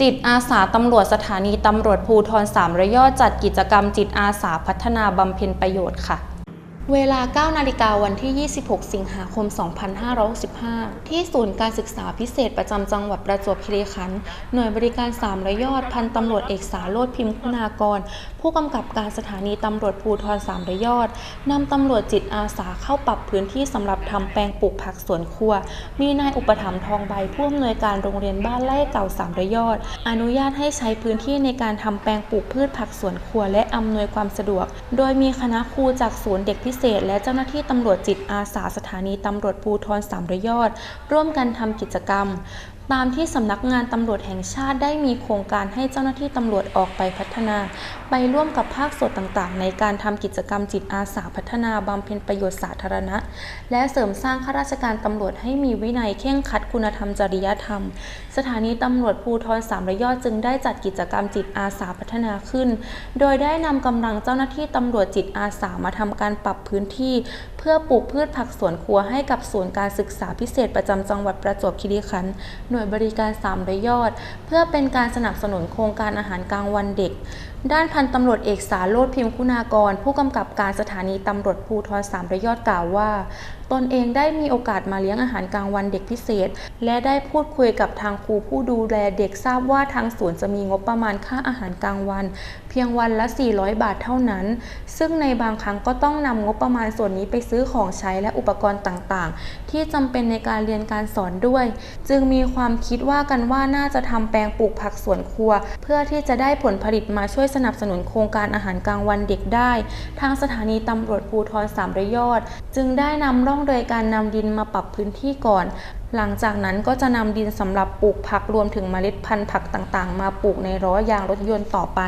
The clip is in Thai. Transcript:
จิตอาสาตำรวจสถานีตำรวจภูทรสามระยอดจัดกิจกรรมจิตอาสาพัฒนาบำเพ็ญประโยชน์ค่ะ เวลา 9 นาฬิกาวันที่ 26 สิงหาคม 2565 ที่ศูนย์การศึกษาพิเศษประจำจังหวัดประจวบคีรีขันธ์หน่วยบริการสามระยอด พันตำรวจเอกสาโรธพิมพ์คุณากร ผู้กำกับการสถานีตำรวจภูทรสามระยอดนำตำรวจจิตอาสาเข้าปรับพื้นที่สำหรับทำแปลงปลูกผักสวนครัว มีนายอุปถัมภ์ทองใบผู้อำนวยการโรงเรียนบ้านไร่เก่าสามระยอด อนุญาตให้ใช้พื้นที่ในการทำแปลงปลูกพืชผักสวนครัว และอำนวยความสะดวก โดยมีคณะครูจากศูนย์เด็กพิเศษ และเจ้าหน้าที่ตำรวจจิตอาสาสถานีตำรวจภูทรสามระยอด ร่วมกันทำกิจกรรม ตามที่สำนักงานตำรวจแห่งชาติได้มีโครงการให้เจ้าหน้าที่ตำรวจออกไปพัฒนา ไปร่วมกับภาคส่วนต่างๆ ในการทำกิจกรรมจิตอาสาพัฒนาบำเพ็ญประโยชน์สาธารณะ และเสริมสร้างข้าราชการตำรวจให้มีวินัยเข่งคัดคุณธรรมจริยธรรม สถานีตำรวจภูทรสามระยอดจึงได้จัดกิจกรรมจิตอาสาพัฒนาขึ้น โดยได้นำกำลังเจ้าหน้าที่ตำรวจจิตอาสามาทำการปรับพื้นที่ พื่อปลูกพืชผักสวนครัวให้กับศูนย์การศึกษาพิเศษประจำจังหวัดประจวบคีรีขันธ์หน่วยบริการสามระยอด เพื่อเป็นการสนับสนุนโครงการอาหารกลางวันเด็ก ด้านพันตำรวจเอกสาโรธพิมพ์คุณากร ผู้กำกับการสถานีตำรวจภูทรสามระยอดกล่าวว่า ตนเองได้มีโอกาสมาเลี้ยงอาหารกลางวันเด็กพิเศษ และได้พูดคุยกับทางครูผู้ดูแลเด็กทราบว่าทางศูนจะมีงบประมาณค่าอาหารกลางวัน เพียงวันละ 400 บาทเท่านั้น ซึ่งในบางครั้งก็ต้องนำงบประมาณส่วนนี้ไปซื้อของใช้และอุปกรณ์ต่างๆ ที่จำเป็นในการเรียนการสอนด้วย จึงมีความคิดว่ากันว่าน่าจะทำแปลงปลูกผักสวนครัว เพื่อที่จะได้ผลผลิตมาช่วยสนับสนุนโครงการอาหารกลางวันเด็กได้ ทางสถานีตำรวจภูทรสามระยอด จึงได้นำร่องโดยการนำดินมาปรับพื้นที่ก่อน หลังจากนั้นก็จะนำดินสำหรับปลูกผักรวมถึงเมล็ดพันธุ์ผักต่างๆ มาปลูกในล้อยางรถยนต์ต่อไป